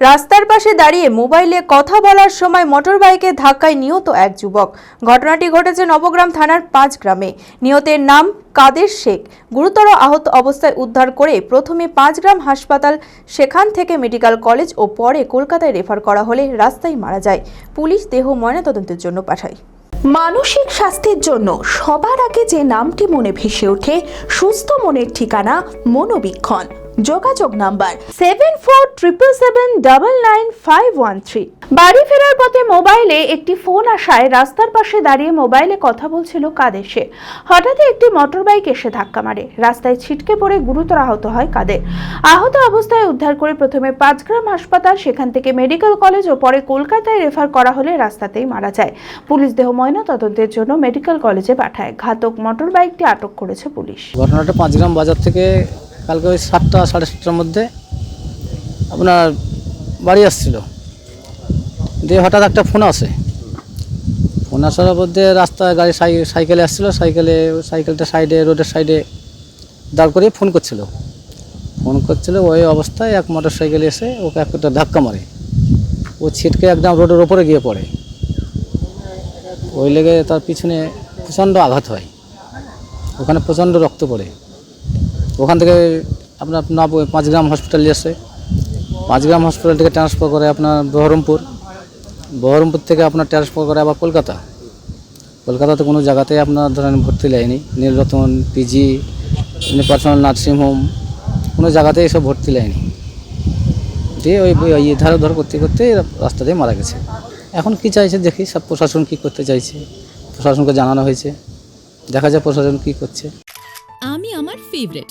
রাস্তার পাশে দাঁড়িয়ে মোবাইলে কথা বলার সময় মোটরবাইকে ধাক্কায় নিহত এক যুবক। ঘটনাটি ঘটেছে নবগ্রাম থানার পাঁচ গ্রামে। নিহতের নাম কাদের শেখ। গুরুতর আহত অবস্থায় উদ্ধার করে প্রথমে পাঁচগ্রাম হাসপাতাল, সেখান থেকে মেডিকেল কলেজ ও পরে কলকাতায় রেফার করা হলে রাস্তায় মারা যায়। পুলিশ দেহ ময়নাতদন্তের জন্য পাঠায়। মানসিক স্বাস্থ্যের জন্য সবার আগে যে নামটি মনে ভেসে ওঠে, সুস্থ মনের ঠিকানা মনোবীক্ষণ। যোগাযোগ number seven four triple seven double nine five one three বাড়ি ফেরার পথে মোবাইলে একটি ফোন আসায় রাস্তার পাশে দাঁড়িয়ে মোবাইলে কথা বলছিল কাদের সে। হঠাৎই একটি মোটরবাইক এসে ধাক্কা মারে। রাস্তায় ছিটকে পড়ে গুরুতর আহত হয় কাদের। আহত অবস্থায় উদ্ধার করে প্রথমে পাঁচগ্রাম হাসপাতাল, সেখান থেকে মেডিকেল কলেজ ও পরে কলকাতায় রেফার করা হলে রাস্তাতেই মারা যায়। পুলিশ দেহ ময়না তদন্তের জন্য মেডিকেল কলেজে পাঠায়। ঘাতক মোটরবাইকটি আটক করেছে পুলিশ। ঘটনাটা পাঁচগ্রাম বাজার থেকে কালকে ওই সাতটা, সাড়ে সাতটার মধ্যে আপনার বাড়ি আসছিল। দিয়ে হঠাৎ একটা ফোন আসে। ফোন আসার মধ্যে রাস্তায় গাড়ি সাই- সাইকেলে আসছিল, সাইকেলে, সাইকেলটা সাইডে, রোডের সাইডে দাঁড় করিয়ে ফোন করছিল। ফোন করছিল, ওই অবস্থায় এক মোটর সাইকেল এসে ওকে একটা ধাক্কা মারে। ও ছিটকে একদম রোডের ওপরে গিয়ে পড়ে। ওই লেগে তার পিছনে প্রচণ্ড আঘাত হয়। ওখানে প্রচণ্ড রক্ত পড়ে। ওখান থেকে আপনার নব পাঁচগ্রাম হসপিটালে আসে। পাঁচগ্রাম হসপিটাল থেকে ট্রান্সফার করে আপনার বহরমপুর। বহরমপুর থেকে আপনার ট্রান্সফার করে আবার কলকাতা। কলকাতাতে কোনো জায়গাতে আপনার ধরেন ভর্তি নেয়নি নীলরতন পিজি পার্সোনাল নার্সিংহোম কোনো জায়গাতে এসব ভর্তি নেয়নি দিয়ে ওই ওই ধারে ধর করতে করতে রাস্তা দিয়ে মারা গেছে। এখন কি চাইছে দেখি, সব প্রশাসন কি করতে চাইছে। প্রশাসনকে জানানো হয়েছে। দেখা যায় প্রশাসন কি করছে। আমি আমার ফেভারিট